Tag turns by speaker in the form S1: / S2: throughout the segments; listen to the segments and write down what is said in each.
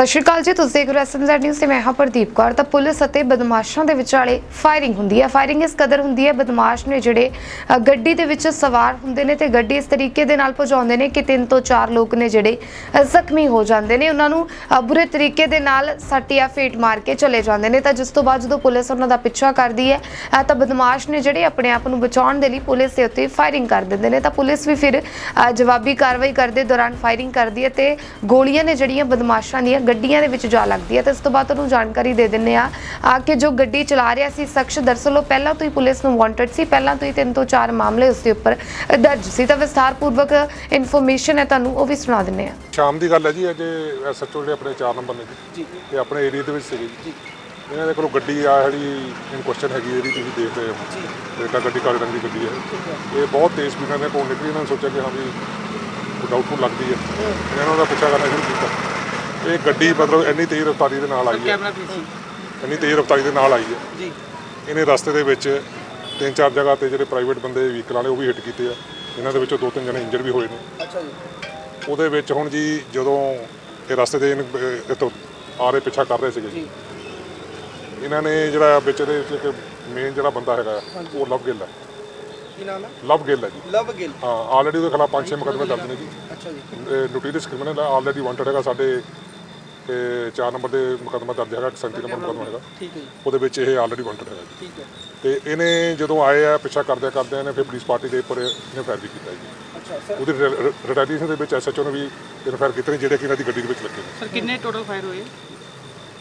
S1: ਸਤਿ ਸ਼੍ਰੀ ਅਕਾਲ ਜੀ ਤੁਸੀਂ ਦੇਖ ਰਹੇ ਹੋ ਐਸਐਮਜ਼ੈਡ ਨਿਊਜ਼ ਤੇ ਮੈਂ ਹਾਂ ਪ੍ਰਦੀਪ ਕੌਰ। ਤਾਂ ਪੁਲਿਸ ਅਤੇ ਬਦਮਾਸ਼ਾਂ ਦੇ ਵਿਚਾਲੇ ਫਾਇਰਿੰਗ ਹੁੰਦੀ ਹੈ ਫਾਇਰਿੰਗ ਇਸ ਕਦਰ ਹੁੰਦੀ ਹੈ ਬਦਮਾਸ਼ ਨੇ ਜਿਹੜੇ ਅ, ਗੱਡੀ ਦੇ ਵਿੱਚ ਸਵਾਰ ਹੁੰਦੇ ਨੇ ਤੇ ਗੱਡੀ ਇਸ ਤਰੀਕੇ ਦੇ ਨਾਲ ਭਜਾਉਂਦੇ ਨੇ ਕਿ ਤਿੰਨ ਤੋਂ ਚਾਰ ਲੋਕ ਨੇ ਜਿਹੜੇ ਅ, ਜ਼ਖਮੀ ਹੋ ਜਾਂਦੇ ਨੇ। ਉਹਨਾਂ ਨੂੰ ਅ, ਬੁਰੇ ਤਰੀਕੇ ਦੇ ਨਾਲ ਸੱਟ ਜਾਂ ਫੇਟ ਮਾਰ ਕੇ ਚਲੇ ਜਾਂਦੇ ਨੇ। ਤਾਂ ਜਿਸ ਤੋਂ ਬਾਅਦ ਜਦੋਂ ਪੁਲਿਸ ਉਹਨਾਂ ਦਾ ਪਿੱਛਾ ਕਰਦੀ ਹੈ ਅ, ਤਾਂ ਬਦਮਾਸ਼ ਨੇ ਜਿਹੜੇ ਆਪਣੇ ਆਪ ਨੂੰ ਬਚਾਉਣ ਦੇ ਲਈ ਪੁਲਿਸ ਦੇ ਉੱਤੇ ਫਾਇਰਿੰਗ ਕਰ ਦਿੰਦੇ ਨੇ। ਤਾਂ ਪੁਲਿਸ ਵੀ ਫਿਰ ਅ, ਜਵਾਬੀ ਕਾਰਵਾਈ ਕਰਦੇ ਦੌਰਾਨ ਫਾਇਰਿੰਗ ਕਰਦੀ ਹੈ ਤੇ ਗੋਲੀਆਂ ਨੇ ਜਿਹੜੀਆਂ ਬਦਮਾਸ਼ਾਂ ਦੀਆਂ ਗੱਡੀਆਂ ਦੇ ਵਿੱਚ ਜਾ ਲੱਗਦੀ ਹੈ ਤੇ ਇਸ ਤੋਂ ਬਾਅਦ ਉਹਨੂੰ ਜਾਣਕਾਰੀ ਦੇ ਦਿੰਨੇ ਆ ਆ ਕਿ ਜੋ ਗੱਡੀ ਚਲਾ ਰਿਹਾ ਸੀ ਸ਼ਖਸ ਦਰਅਸਲ ਉਹ ਪਹਿਲਾਂ ਤੋਂ ਹੀ ਪੁਲਿਸ ਨੂੰ ਵਾਂਟਡ ਸੀ। ਪਹਿਲਾਂ ਤੋਂ ਹੀ ਤਿੰਨ ਤੋਂ ਚਾਰ ਮਾਮਲੇ ਉਸ ਦੇ ਉੱਪਰ ਦਰਜ ਸੀ। ਤਾਂ ਵਿਸਥਾਰਪੂਰਵਕ ਇਨਫੋਰਮੇਸ਼ਨ ਹੈ ਤੁਹਾਨੂੰ ਉਹ ਵੀ ਸੁਣਾ ਦਿੰਨੇ ਆ
S2: ਸ਼ਾਮ ਦੀ ਗੱਲ ਹੈ ਜੀ ਅਜੇ ਐਸਐਚਓ ਜਿਹੜੇ ਆਪਣੇ 4 ਨੰਬਰ ਨੇ ਜੀ। ਇਹ ਆਪਣੇ ਏਰੀਆ ਦੇ ਵਿੱਚ ਸੀਗੇ ਜੀ। ਇਹਨਾਂ ਦੇ ਕੋਲੋਂ ਗੱਡੀ ਆ ਜਿਹੜੀ ਇਨ ਕੁਐਸਚਨ ਹੈਗੀ ਜਿਹੜੀ ਤੁਸੀਂ ਦੇਖ ਰਹੇ ਹੋ। ਜੀ। ਇਹ ਤਾਂ ਗੱਡੀ ਕਾਲੇ ਰੰਗ ਦੀ ਗੱਡੀ ਹੈ। ਇਹ ਬਹੁਤ ਤੇਜ਼ ਸਪੀਡ ਨਾਲ ਕੋਲ ਨਿਕਲੀ। ਇਹਨਾਂ ਨੇ ਸੋਚਿਆ ਕਿ ਹਾਂ ਵੀ ਡਾਊਟਫੁਲ ਲੱਗਦੀ ਹੈ। ਇਹਨਾਂ ਦਾ ਪਿੱਛਾ ਕਰਨਾ ਸ਼ੁਰੂ ਕੀਤਾ। ਇਹ ਗੱਡੀ ਮਤਲਬ ਇੰਨੀ ਤੇਜ਼ ਰਫ਼ਤਾਰੀ ਦੇ ਨਾਲ ਆਈ ਹੈ।
S3: Camera piece.
S2: ਇੰਨੀ ਤੇਜ਼ ਰਫ਼ਤਾਰੀ ਦੇ ਨਾਲ ਆਈ ਹੈ।
S3: ਜੀ।
S2: ਇਹਨੇ ਰਸਤੇ ਦੇ ਵਿੱਚ ਤਿੰਨ ਚਾਰ ਜਗ੍ਹਾ ਤੇ ਜਿਹੜੇ ਪ੍ਰਾਈਵੇਟ ਬੰਦੇ ਵਹੀਕਲ ਵਾਲੇ ਉਹ ਵੀ ਹਿੱਟ ਕੀਤੇ ਆ। ਇਹਨਾਂ ਦੇ ਵਿੱਚੋਂ ਦੋ ਤਿੰਨ ਜਣੇ ਇੰਜਰ ਵੀ ਹੋਏ ਨੇ।
S3: ਅੱਛਾ ਜੀ।
S2: ਉਹਦੇ ਵਿੱਚ ਹੁਣ ਜੀ ਜਦੋਂ ਇਹ ਰਸਤੇ ਦੇ ਇੱਥੋਂ ਆ ਰਹੇ ਪਿੱਛਾ ਕਰ ਰਹੇ ਸੀਗੇ।
S3: ਜੀ।
S2: ਇਹਨਾਂ ਨੇ ਜਿਹੜਾ ਵਿੱਚ ਦੇ ਵਿੱਚ ਇੱਕ ਮੇਨ ਜਿਹੜਾ ਬੰਦਾ ਹੈਗਾ ਉਹ ਲਵ ਗਿੱਲ ਹੈ
S3: ਕੀ ਨਾਮ ਹੈ
S2: ਲਵ ਗਿੱਲ ਹੈ ਜੀ।
S3: ਲਵ ਗਿੱਲ।
S2: ਹਾਂ ਆਲਰੇਡੀ ਉਹਦੇ ਖਿਲਾਫ ਪੰਜ ਛੇ ਮੁਕੱਦਮੇ ਦਰਜ ਨੇ ਜੀ।
S3: ਅੱਛਾ ਜੀ।
S2: ਨੋਟੀਰੀਅਸ ਕ੍ਰਿਮੀਨਲ ਆਲਰੇਡੀ ਵਾਂਟਡ ਹੈਗਾ ਸਾਡੇ ਤੇ 4 ਨੰਬਰ ਦੇ ਮੁਕੱਦਮਾ ਦਰਜ ਹੈਗਾ 37 ਨੰਬਰ ਮੁਕੱਦਮਾ ਹੈਗਾ।
S3: ਠੀਕ ਹੈ
S2: ਉਹਦੇ ਵਿੱਚ ਇਹ ਆਲਰੇਡੀ ਵਾਂਟਡ ਹੈਗਾ ਜੀ।
S3: ਠੀਕ ਹੈ।
S2: ਤੇ ਇਹਨੇ ਜਦੋਂ ਆਏ ਆ ਪਿੱਛਾ ਕਰਦੇ ਕਰਦੇ ਇਹਨੇ ਫਿਰ ਪੁਲਿਸ ਪਾਰਟੀ ਦੇ ਉੱਪਰ ਇਹਨੇ ਫਾਇਰ ਵੀ ਕੀਤਾ ਜੀ।
S3: ਅੱਛਾ ਸਰ।
S2: ਉਹਦੀ ਰਿਟੈਲੀਏਸ਼ਨ ਦੇ ਵਿੱਚ ਐਸਐਚਓ ਨੇ ਵੀ ਇਹਨੂੰ ਫਾਇਰ ਕੀਤੇ ਨੇ ਜਿਹੜੇ ਕਿ ਇਹਨਾਂ ਦੀ ਗੱਡੀ ਦੇ ਵਿੱਚ ਲੱਗੇ ਨੇ।
S3: ਸਰ ਕਿੰਨੇ ਟੋਟਲ ਫਾਇਰ ਹੋਏ?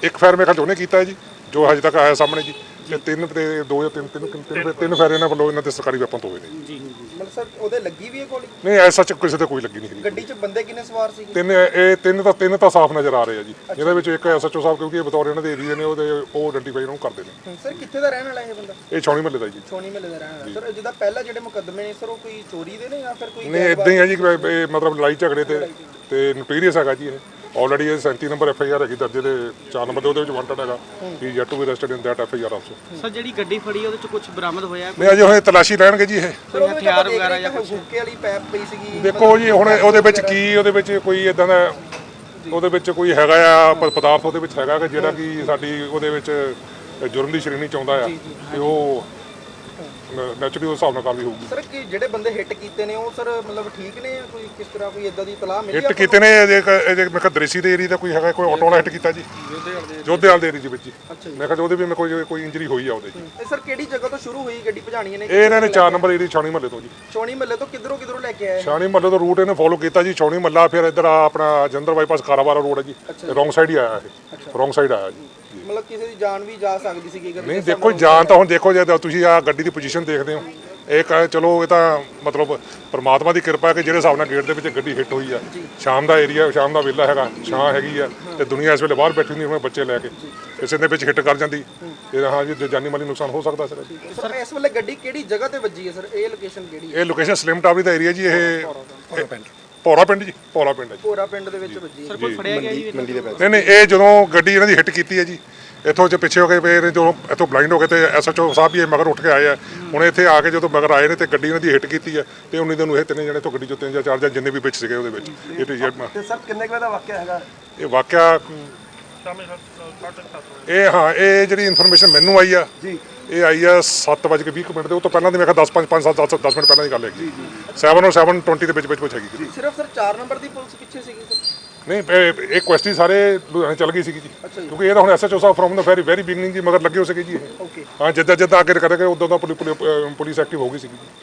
S2: ਇੱਕ ਫਾਇਰ ਮੇਰੇ ਖਿਆਲ ਉਹਨੇ ਕੀਤਾ ਹੈ ਜੀ ਜੋ ਹਜੇ ਤੱਕ ਆਇਆ ਸਾਹਮਣੇ ਜੀ। ਤਿੰਨ ਤੇ ਦੋ ਜਾਂ ਤਿੰਨ ਤਿੰਨ ਤਿੰਨ ਤਿੰਨ ਫਾਇਰ ਇਹਨਾਂ ਵੱਲੋਂ ਇਹਨਾਂ ਤੇ ਸਰਕਾਰੀ ਵੈਪਨ ਤੋਂ ਹੋਏ ਨੇ।
S3: ਜੀ
S4: ਮਤਲਬ ਸਰ ਉਹਦੇ ਲੱਗੀ ਵੀ ਹੈ ਗੋਲੀ?
S2: ਨਹੀਂ ਐਸਾ ਚ ਕਿਸੇ ਤੇ ਕੋਈ ਲੱਗੀ ਨਹੀਂ ਹੈਗੀ।
S4: ਗੱਡੀ 'ਚ ਬੰਦੇ ਕਿੰਨੇ ਸਵਾਰ ਸੀ
S2: ਤਿੰਨ ਇਹ ਤਿੰਨ ਤਾਂ ਤਿੰਨ ਤਾਂ ਸਾਫ਼ ਨਜ਼ਰ ਆ ਰਹੇ ਆ ਜੀ। ਜਿਹਦੇ ਵਿੱਚ ਇੱਕ ਐਸਐਚਓ ਸਾਹਿਬ ਕਿਉਂਕਿ ਇਹ ਬਤੌਰ ਇਹਨਾਂ ਦੇ ਏਰੀਆ ਨੇ ਉਹਦੇ ਉਹ ਆਇਡੈਂਟੀਫਾਈ ਨੂੰ ਕਰਦੇ ਨੇ।
S4: ਸਰ ਕਿੱਥੇ ਦਾ ਰਹਿਣ ਵਾਲਾ ਇਹ ਬੰਦਾ?
S2: ਇਹ ਛਾਉਣੀ ਮੱਲੇ ਦਾ ਜੀ।
S4: ਛੋਣੀ ਮਹੱਲੇ ਦਾ ਰਹਿਣ ਵਾਲਾ। ਸਰ ਜਿਹਦਾ ਪਹਿਲਾਂ ਜਿਹੜੇ ਮੁਕੱਦਮੇ ਨੇ ਸਰ ਉਹ ਕੋਈ ਚੋਰੀ ਦੇ ਨੇ ਜਾਂ ਫਿਰ ਕੋਈ
S2: ਨਹੀਂ ਇਦਾਂ ਹੀ ਹੈ ਜੀ ਕਿ ਇਹ ਮਤਲਬ ਲੜਾਈ ਝਗੜੇ ਤੇ ਤੇ ਨੋਟੀਰੀਅਸ ਹੈਗਾ ਜੀ ਇਹ। ਆਲਰੇਡੀ ਇਹ 37 ਨੰਬਰ ਐਫ ਆਈ ਆਰ ਹੈਗੀ ਦਰਜੇ ਦੇ 4 ਨੰਬਰ ਦੇ ਉਹਦੇ ਵਿੱਚ ਵਾਂਟਡ ਹੈਗਾ ਹੀ yet to be arrested in that F I R also
S3: sir ਜਿਹੜੀ ਗੱਡੀ ਫੜੀ ਉਹਦੇ ਚ ਕੁਝ ਬਰਾਮਦ ਹੋਇਆ
S2: ਨਹੀਂ ਅਜੇ ਹੁਣ ਤਲਾਸ਼ੀ ਲੈਣਗੇ ਜੀ ਇਹ।
S3: ਹਥਿਆਰ ਵਗੈਰਾ ਜਾਂ
S4: ਜਾਂ ਹੁੱਕੇ ਵਾਲੀ ਪੈਪ ਪਈ ਸੀਗੀ
S2: ਦੇਖੋ ਜੀ ਹੁਣ ਉਹਦੇ ਵਿੱਚ ਕੀ ਉਹਦੇ ਵਿੱਚ ਕੋਈ ਇਦਾਂ ਦਾ ਉਹਦੇ ਵਿੱਚ ਕੋਈ ਹੈਗਾ ਆ ਪਦਾਰਥ ਉਹਦੇ ਵਿੱਚ ਹੈਗਾ ਕਿ ਜਿਹੜਾ ਕਿ ਸਾਡੀ ਉਹਦੇ ਵਿੱਚ ਜੁਰਮ ਦੀ ਸ਼੍ਰੇਣੀ ਚ ਆਉਂਦਾ ਆ ਤੇ ਉਹ ਨੈਚੁਰਲੀ ਉਸ ਹਿਸਾਬ ਨਾਲ ਕਾਰਵਾਈ ਹੋਊਗੀ।
S4: ਸਰ ਕਿ ਜਿਹੜੇ ਬੰਦੇ ਹਿੱਟ ਕੀਤੇ ਨੇ ਉਹ ਸਰ ਮਤਲਬ ਠੀਕ ਨੇ ਜਾਂ ਕੋਈ ਕਿਸ ਤਰ੍ਹਾਂ ਕੋਈ ਇਦਾਂ ਦੀ ਤਲਾਹ ਮਿਲੀ
S2: ਹਿੱਟ ਕੀਤੇ ਨੇ ਕ- ਇਹਦੇ ਮੈਂ ਕਿਹਾ ਦ੍ਰਿਸ਼ੀ ਦੇ ਏਰੀਆ ਦਾ ਕੋਈ ਹੈਗਾ ਕੋਈ ਆਟੋ ਵਾਲਾ ਹਿੱਟ ਕੀਤਾ ਜੀ। ਜੋਧੇਵਾਲ ਦੇ ਏਰੀਆ ਦੇ ਵਿੱਚ ਜੀ। ਮੈਂ ਕਿਹਾ ਉਹਦੇ ਵੀ ਮੈਂ ਕੋਈ ਕੋਈ ਇੰਜਰੀ ਹੋਈ ਆ ਉਹਦੇ ਜੀ
S4: ਇਹ ਸਰ ਕਿਹੜੀ ਜਗ੍ਹਾ ਤੋਂ ਸ਼ੁਰੂ ਹੋਈ ਗੱਡੀ ਭਜਾਣੀਆਂ ਨੇ
S2: ਇਹ ਇਹਨਾਂ ਨੇ 4 ਨੰਬਰ ਏਰੀਆ ਛਾਣੀ ਮਹੱਲੇ ਤੋਂ ਜੀ।
S4: ਛੋਣੀ ਮਹੱਲੇ ਤੋਂ ਕਿੱਧਰੋਂ ਕਿੱਧਰੋਂ ਲੈ ਕੇ ਆਏ?
S2: ਛਾਣੀ ਮਹੱਲੇ ਤੋਂ ਰੂਟ ਇਹਨੇ ਫੋਲੋ ਕੀਤਾ ਜੀ ਛਾਣੀ ਮਹੱਲਾ ਫਿਰ ਇੱਧਰ ਆ ਆਪਣਾ ਜੰਦਰ ਬਾਈਪਾਸ ਕਾਰਾਵਾਲਾ ਰੋਡ ਹੈ ਜੀ। ਰੋਂਗ ਸਾਈਡ ਹੀ ਆਇਆ ਇਹ। ਰੋਂਗ ਸਾਈਡ ਆਇਆ ਜੀ।
S4: ਮਤਲਬ ਕਿਸੇ ਦੀ ਜਾਨ ਵੀ ਜਾ ਸਕਦੀ ਸੀਗੀ ਅਗਰ
S2: ਨਹੀਂ ਦੇਖੋ ਜਾਨ ਤਾਂ ਹੁਣ ਦੇਖੋ ਜੇ ਤੁਸੀਂ ਆ ਗੱਡੀ ਦੀ ਪੋਜੀਸ਼ਨ ਦੇਖਦੇ ਹੋ। ਇਹ ਕਹੇ ਚਲੋ ਇਹ ਤਾਂ ਮਤਲਬ ਪ੍ਰਮਾਤਮਾ ਦੀ ਕਿਰਪਾ ਹੈ ਕਿ ਜਿਹੜੇ ਹਿਸਾਬ ਨਾਲ ਗੇਟ ਦੇ ਵਿੱਚ ਗੱਡੀ ਹਿੱਟ ਹੋਈ ਆ। ਸ਼ਾਮ ਦਾ ਏਰੀਆ ਸ਼ਾਮ ਦਾ ਵੇਲਾ ਹੈਗਾ ਛਾਂ ਹੈਗੀ ਆ ਤੇ ਦੁਨੀਆ ਇਸ ਵੇਲੇ ਬਾਹਰ ਬੈਠੀ ਹੁੰਦੀ ਹੋਵੇ ਬੱਚੇ ਲੈ ਕੇ। ਕਿਸੇ ਦੇ ਵਿੱਚ ਹਿੱਟ ਕਰ ਜਾਂਦੀ। ਇਹ ਹਾਂ ਜੀ ਜਾਨੀ ਮਾਲੀ ਨੁਕਸਾਨ ਹੋ ਸਕਦਾ ਸਰ।
S4: ਸਰ ਇਸ ਵੇਲੇ ਗੱਡੀ ਕਿਹੜੀ ਜਗ੍ਹਾ ਤੇ ਵੱਜੀ ਹੈ ਸਰ? ਇਹ ਲੋਕੇਸ਼ਨ ਕਿਹੜੀ ਹੈ?
S2: ਇਹ ਲੋਕੇਸ਼ਨ ਸਲਿਮ ਟਾਵਰੀ ਦਾ ਏਰੀਆ ਜੀ ਇਹ ਪੌਰਾ ਪਿੰਡ ਜੀ ਪੌਰਾ ਪਿੰਡ ਹੈ ਜੀ।
S4: ਪੋਰਾ ਪਿੰਡ ਦੇ ਵਿੱਚ ਵੱਜੀ।
S3: ਸਰ ਕੋਈ ਫੜਿਆ ਗਿਆ ਜੀ
S2: ਨਹੀਂ ਨਹੀਂ ਇਹ ਜਦੋਂ ਗੱਡੀ ਇਹਨਾਂ ਦੀ ਹਿੱਟ ਕੀਤੀ ਹੈ ਜੀ ਇੱਥੋਂ ਜੇ ਪਿੱਛੇ ਹੋ ਗਏ ਫੇਰ ਜਦੋਂ ਇੱਥੋਂ ਬਲਾਈਂਡ ਹੋ ਗਏ ਤੇ ਐਸਐਚਓ ਸਾਹਿਬ ਵੀ ਇਹ ਮਗਰ ਉੱਠ ਕੇ ਆਏ ਆ। ਹੁਣ ਇੱਥੇ ਆ ਕੇ ਜਦੋਂ ਮਗਰ ਆਏ ਨੇ ਤੇ ਗੱਡੀ ਇਹਨਾਂ ਦੀ ਹਿੱਟ ਕੀਤੀ ਹੈ ਤੇ ਉਨੀ ਦਿਨ ਨੂੰ ਇਹ ਤਿੰਨੇ ਜਣੇ ਤੋਂ ਗੱਡੀ ਚੋਂ ਤਿੰਨ ਜਾਂ ਚਾਰ ਜਾਂ ਜਿੰਨੇ ਵੀ ਵਿੱਚ ਸੀਗੇ ਉਹਦੇ ਵਿੱਚ। ਇਹ ਤੇ ਜ਼ੈਡ
S4: ਤੇ ਸਰ ਕਿੰਨੇ ਕੁ ਦਾ ਵਾਕਿਆ ਹੈਗਾ?
S2: ਇਹ ਵਾਕਿਆ ਇਹ ਹਾਂ ਇਹ ਜਿਹੜੀ ਇਨਫੋਰਮੇਸ਼ਨ ਮੈਨੂੰ ਆਈ ਆ ਜੀ। ਇਹ ਆਈ ਆ 7:20 ਮਿੰਟ ਦੇ ਉਹ ਤੋਂ ਪਹਿਲਾਂ ਦੀ ਮੈਂ ਕਿਹਾ 10 5 5 7 10 10 ਮਿੰਟ ਪਹਿਲਾਂ ਦੀ ਗੱਲ ਹੈਗੀ। 7 ਔਰ 7:20 ਦੇ ਵਿੱਚ ਵਿੱਚ ਵਿੱਚ ਹੈਗੀ। ਜੀ।
S4: ਸਿਰਫ ਸਰ 4 ਨੰਬਰ ਦੀ ਪੁਲਿਸ ਪਿੱਛੇ ਸੀਗੀ ਸਰ।
S2: ਨਹੀਂ ਇਹ ਕੁਐਸਟੀ ਸਾਰੇ ਲੁਧਿਆਣੇ ਚੱਲ ਗਈ ਸੀਗੀ ਜੀ। ਕਿਉਂਕਿ ਇਹ ਤਾਂ ਹੁਣ SHO Sahib from the very very beginning ਜੀ ਮਗਰ ਲੱਗੇ ਹੋ ਸੀਗੇ ਜੀ ਇਹ।
S4: ਓਕੇ
S2: ਹਾਂ ਜਿੱਦਾਂ ਜਿੱਦਾਂ ਅੱਗੇ ਕਰੇਗੇ ਉਦੋਂ ਦਾ ਪੁਲਿਸ ਐਕਟਿਵ ਹੋ ਗਈ ਸੀਗੀ